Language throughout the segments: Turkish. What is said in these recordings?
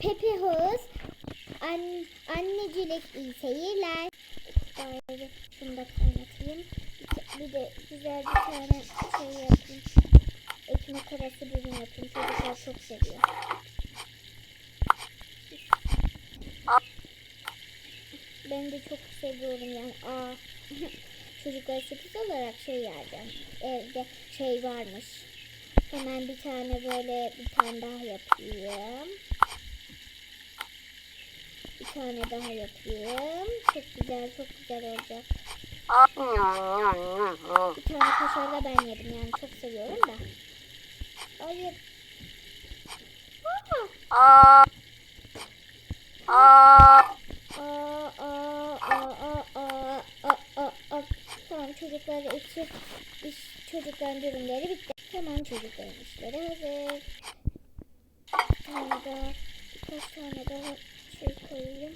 Pepe Hız. An, annecilik iyi seyirler. Bari bunu da kaynatayım. Bir, de güzel bir tane şey yapayım. Ekmek arası dürüm yapayım. Çocuklar çok seviyor. Ben de çok seviyorum yani. Aa, çocuklar sürpriz olarak şey yerdim. Evde şey varmış. Hemen bir tane böyle bir tane daha yapayım. Bir tane daha yapayım. Çok güzel, çok güzel olacak. Bir tane kaşarla ben yedim yani çok seviyorum da. Hayır. Aa! Aa, aa, aa, aa, aa, aa, aa. Tamam çocuklar içi, iş, çocukların durumları bitti. Tamam çocukların işleri hazır. Bir tane daha, birkaç tane daha şey koyayım.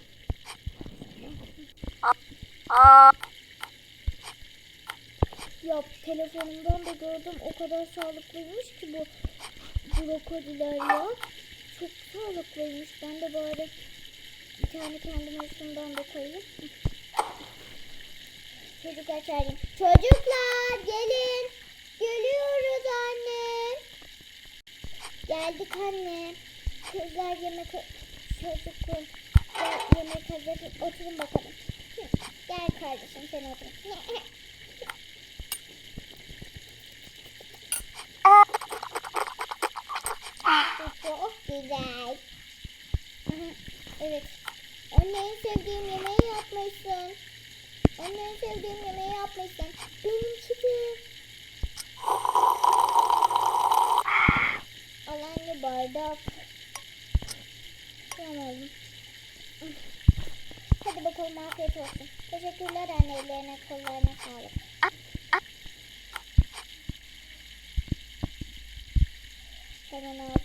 Ya telefonumdan da gördüm o kadar sağlıklıymış ki bu brokoliler ya. Çok sağlıklıymış. Ben de bari bir tane kendime şundan da koyayım. Çocuklar çağırayım. Çocuklar gelin. Geliyoruz anne. Geldik anne. Kızlar yemek gel, yemek hazır. Oturun bakalım. Gel kardeşim sen otur. Çok güzel. evet. Anne en sevdiğim yemeği yapmışsın. Anne en sevdiğim yemeği yapmışsın. Benimki de. Tamam. Hadi bakalım afiyet olsun. Teşekkürler anne ellerine kollarına sağlık. Hemen aç.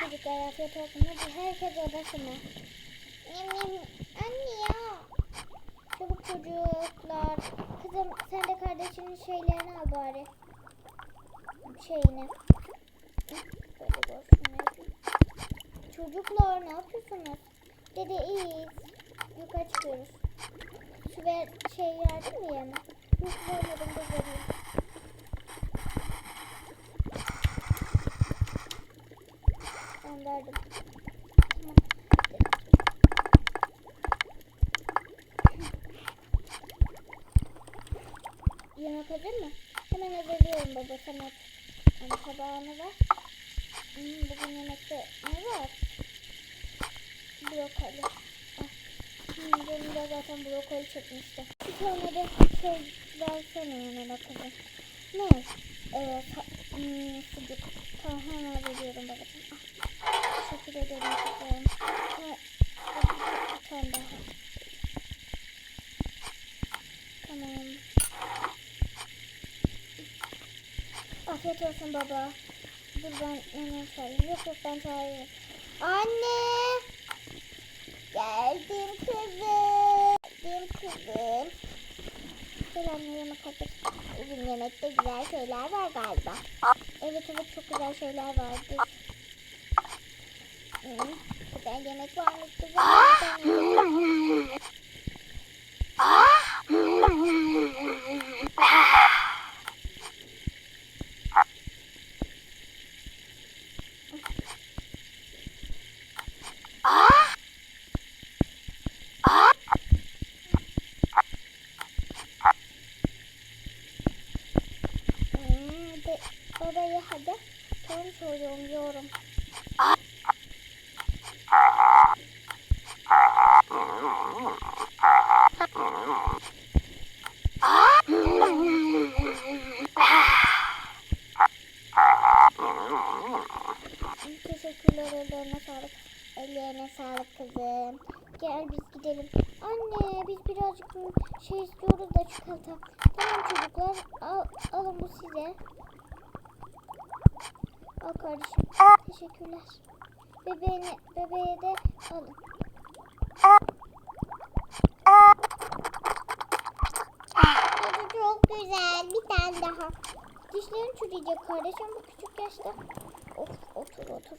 Çocuklar afiyet olsun. Hadi herkes odasına. Anne ya. Çocuklar. Kızım sen de kardeşinin şeylerini al bari. Şeyini. Çocuklar ne yapıyorsunuz? Dede iyiyiz. Yukarı çıkıyoruz. Ver şey yardım mı yerine? Yok vermedim de vereyim. Ben verdim. Tamam. Yemek hazır mı? Hemen hazırlıyorum baba sana. Yani tabağını ver. Hmm, bugün yemekte ne var? Brokoli. Ah. Hmm, benim de zaten brokoli çekmişti. Bir tane de şey versene yanına kızım. Ne? Evet. ha- Hmm, sucuk. Tamam hemen veriyorum babacığım. Ah. Teşekkür ederim kızım. Ha, bir tane. Tamam. Afiyet olsun baba. Dur ben hemen çağırayım. Yok yok ben çağırayım. Anne! Geldim kızım. Geldim kızım. Gel anne yemek hazır. Bugün yemekte güzel şeyler var galiba. Evet evet çok güzel şeyler vardı. Hı, güzel yemek varmış güzel. Hmm, hadi babayı hadi. Tamam soruyorum yiyorum. Teşekkürler ellerine sağlık. Ellerine sağlık kızım. Gel biz gidelim. Anne biz birazcık şey istiyoruz da çikolata. Tamam çocuklar al, alın bu size. Al kardeşim. Teşekkürler. Bebeğini, bebeğe de alın. Adı çok güzel. Bir tane daha. Dişlerin çürüyecek kardeşim bu küçük yaşta. Of, otur otur.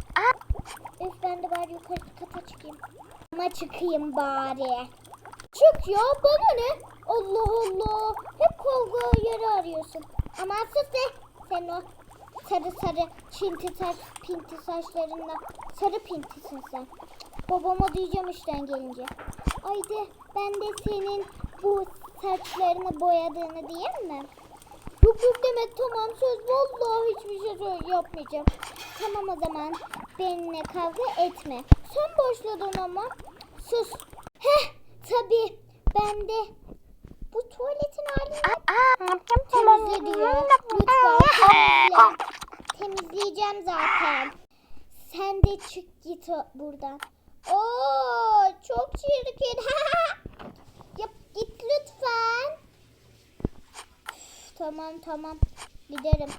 Öf ben de bari yukarı kata çıkayım. Ama çıkayım bari. Çık ya bana ne? Allah Allah. Hep kavga yeri arıyorsun. Aman sus be. Sen o sarı sarı çinti saç pinti saçlarınla sarı pintisin sen. Babama diyeceğim işten gelince. Aydı ben de senin bu saçlarını boyadığını diyeyim mi? Yok yok deme tamam söz vallahi hiçbir şey yapmayacağım. Tamam o zaman benimle kavga etme. Sen başladın ama. Sus. Heh tabii ben de bu tuvaletin halini temizle diyor. Lütfen temizle. Temizleyeceğim zaten. Sen de çık git buradan. Oo çok çirkin. Yap git lütfen. Üf, Tamam tamam giderim.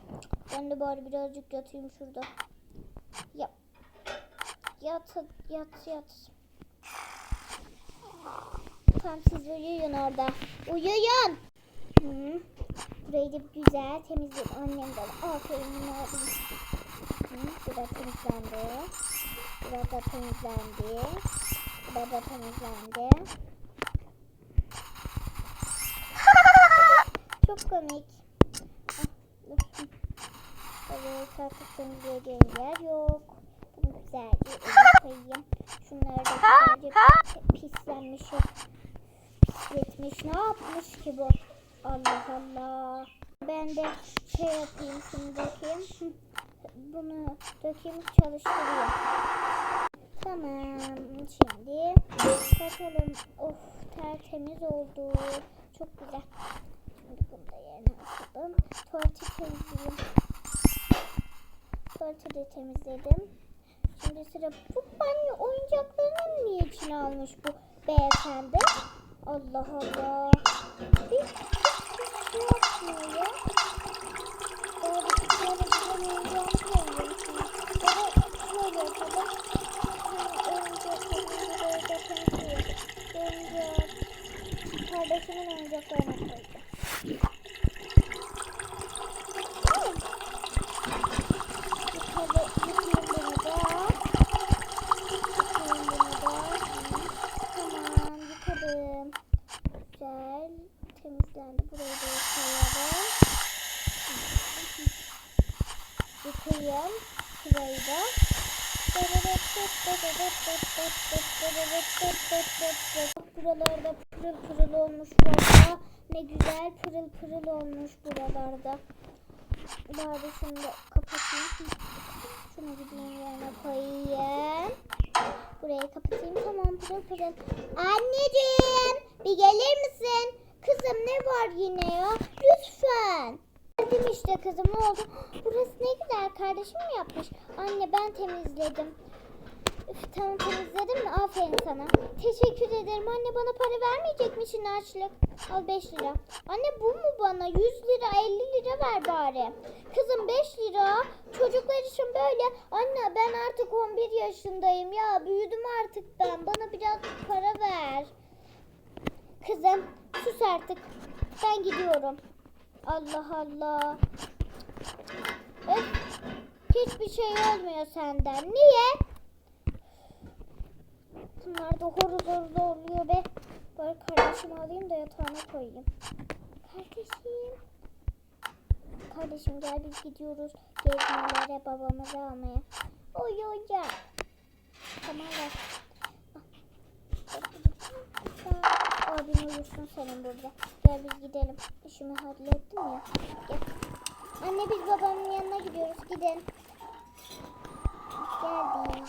Ben de bari birazcık yatayım şurada. Yap. Yat yat yat. Tamam siz uyuyun orada. Uyuyun. Hı. Burayı da güzel temizledim. Annem de aferin. Hı, Burada temizlendi. Burada temizlendi. Burada temizlendi. Çok komik. Ah. Evet artık temizleyeceğim yer yok. Güzelce koyayım. Şunları da güzelce pislenmiş. Pisletmiş. Ne yapmış ki bu? Allah Allah. Ben de şey yapayım dökeyim. Hı, Bunu dökeyim çalıştırayım. Tamam. Şimdi bakalım. Of tertemiz oldu. Çok güzel. Şimdi bunu da yerine atalım. Tuvaleti temizleyeyim. Tuvaleti de temizledim. Şimdi sıra bu banyo oyuncaklarını niye içine almış bu beyefendi? Allah Allah. Bir hiçbir şey yapmıyor ya. Böyle oyuncağını koyuyorum şimdi. Böyle yapalım. Oyuncaklarını böyle temizliyorum. Oyuncak. Kardeşimin oyuncaklarını koyacağım. Yıkadı, yıkayayım bunu da. Yıkayayım bunu da. Tamam, yıkadım. Güzel, temizlendi. Burayı da yıkayalım. Yıkayayım. Şurayı da. Buralarda pırıl pırıl olmuş valla. Ne güzel pırıl pırıl olmuş buralarda. Bari şunu da kapatayım. Şunu gideyim yerine koyayım. Burayı kapatayım. Tamam pırıl pırıl. Anneciğim bir gelir misin? Kızım ne var yine ya? Lütfen. Geldim işte kızım ne oldu? Burası ne güzel kardeşim mi yapmış? Anne ben temizledim. Tamam temizledin mi? Aferin sana. Teşekkür ederim. Anne bana para vermeyecek misin harçlık? Al 5 lira. Anne bu mu bana? 100 lira 50 lira ver bari. Kızım 5 lira. Çocuklar için böyle. Anne ben artık 11 yaşındayım ya. Büyüdüm artık ben. Bana biraz para ver. Kızım sus artık. Ben gidiyorum. Allah Allah. Öf, hiçbir şey olmuyor senden. Niye? Bunlar da horuz horuz oluyor be. Bari kardeşimi alayım da yatağına koyayım. Kardeşim. Kardeşim gel biz gidiyoruz gezmelere babamızı almaya. Oy oy gel. Tamam ver. Al. Abin uyusun senin burada. Gel biz gidelim. İşimi hallettim ya. Gel. Anne biz babamın yanına gidiyoruz. Gidin. Geldik.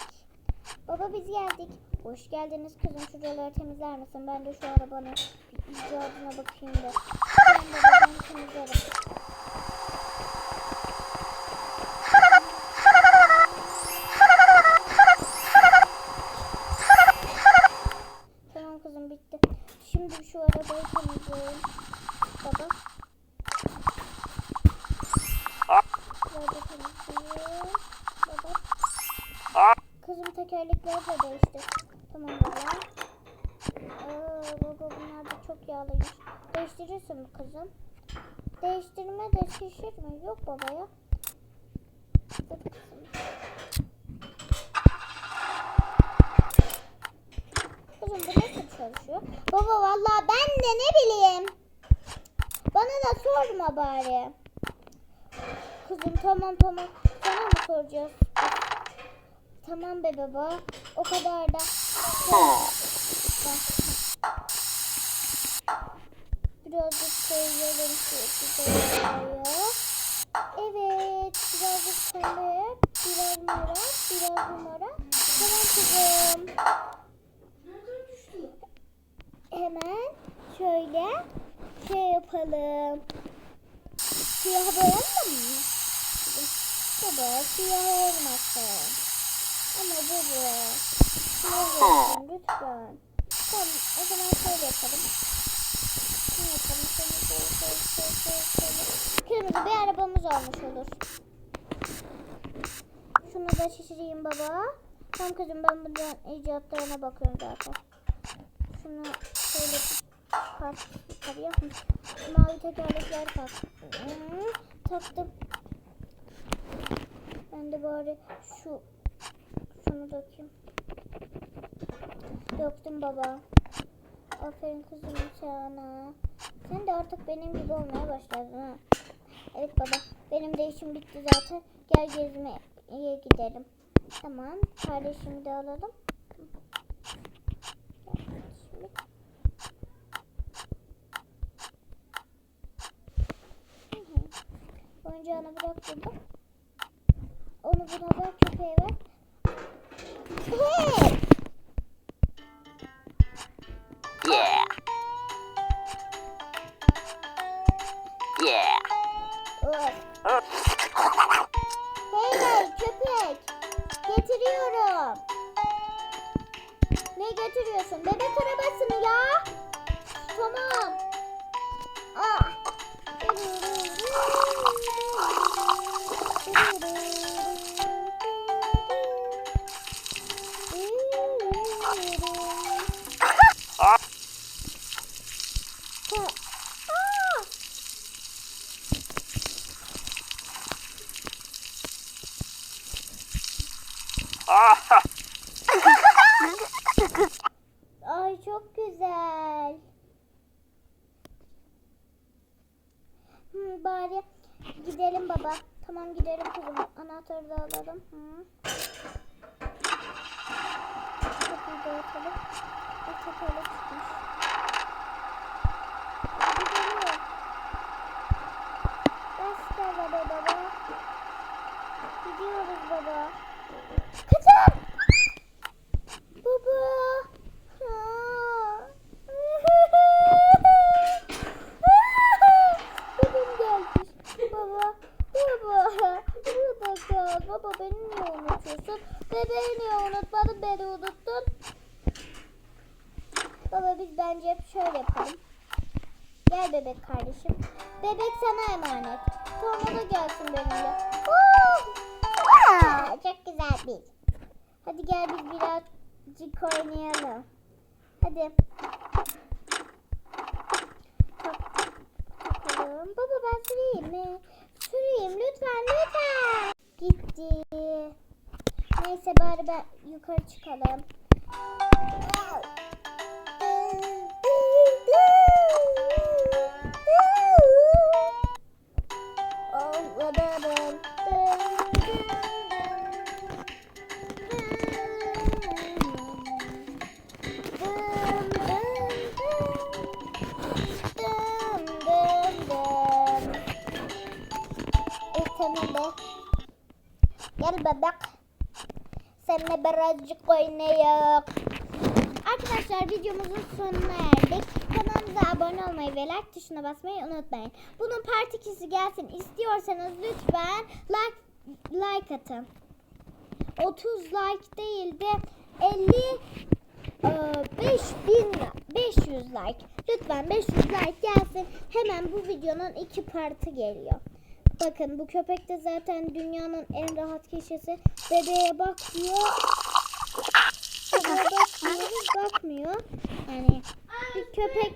Baba biz geldik. Hoş geldiniz kızım. Şuraları temizler misin? Ben de şu arabanın icadına bakayım da. ben temizlerim. Tamam kızım bitti. Şimdi şu arabayı temizleyelim. Baba. Şurada temizleyelim. Baba. Kızım tekerlekler de değişti. Tamam baba. Aa, baba bunlar da çok yağlıymış. Değiştirirsin mi kızım? Değiştirme de şişirme. Yok baba ya. Kızım. Kızım bu nasıl çalışıyor? Baba vallahi ben de ne bileyim. Bana da sorma bari. Kızım tamam tamam. Sana mı soracağız? Tamam be baba. O kadar da. Birazcık koyalım güzel Evet. Birazcık pembe. Biraz mora. Biraz mora. Tamam kızım. Hemen şöyle şey yapalım. Siyah boyayalım mı? Baba siyah olmasın. Ama baba siyah olsun lütfen. Tamam o zaman şöyle yapalım. Ne yapalım? Şöyle şöyle şöyle şöyle şöyle. Kırmızı bir arabamız olmuş olur. Şunu da şişireyim baba. Tamam kızım ben buradan icatlarına bakıyorum zaten. Şunu şöyle kalk yukarıya. Mavi tekerlekler kalk. Hmm, taktım. Ben de bari şu şunu dökeyim. Döktüm baba. Aferin kızım sana. Sen de artık benim gibi olmaya başladın ha. Evet baba. Benim de işim bitti zaten. Gel gezmeye gidelim. Tamam. Kardeşimi de alalım. Oyuncağını bırak burada. Onu buna ver köpeğe ver. hit. Tekerlek çıkmış. Hadi gidelim. Bas gaza be baba. Gidiyoruz baba. Kızım! Baba. Babam gelmiş. Baba. Baba. Kal. Baba beni niye unutuyorsun? Bebeği niye unutmadın? Beni unuttun. Biz bence hep şöyle yapalım. Gel bebek kardeşim. Bebek sana emanet. O da gelsin benimle. Aa, çok güzel bir. Hadi gel biz birazcık oynayalım. Hadi. Tak, takalım. Baba ben süreyim mi? Süreyim lütfen lütfen. Gitti. Neyse bari ben yukarı çıkalım. Birazcık oynayalım. Arkadaşlar videomuzun sonuna erdik. Kanalımıza abone olmayı ve like tuşuna basmayı unutmayın. Bunun part 2'si gelsin istiyorsanız lütfen like like atın. 30 like değil de 50 e, 5000 500 like. Lütfen 500 like gelsin. Hemen bu videonun iki partı geliyor. Bakın bu köpek de zaten dünyanın en rahat kişisi. Bebeğe bakmıyor. Bebeğe bakmıyoruz, bakmıyor. Yani bir köpek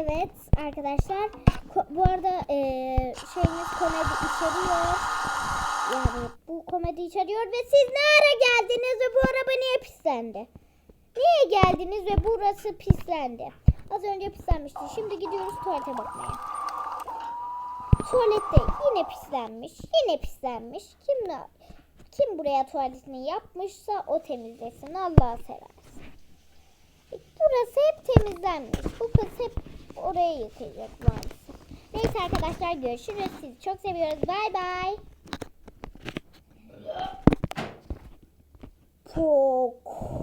Evet arkadaşlar. Bu arada eee, şeyimiz komedi içeriyor. Yani bu komedi içeriyor ve siz ne ara geldiniz ve bu araba niye pislendi? Niye geldiniz ve burası pislendi? Az önce pislenmişti. Şimdi gidiyoruz tuvalete bakmaya. Tuvalette yine pislenmiş. Yine pislenmiş. Kim ne? Kim buraya tuvaletini yapmışsa o temizlesin. Allah seversin. Burası hep temizlenmiş. Bu kız hep oraya yıkayacak maalesef. Neyse arkadaşlar görüşürüz. Sizi çok seviyoruz. Bay bay. Çok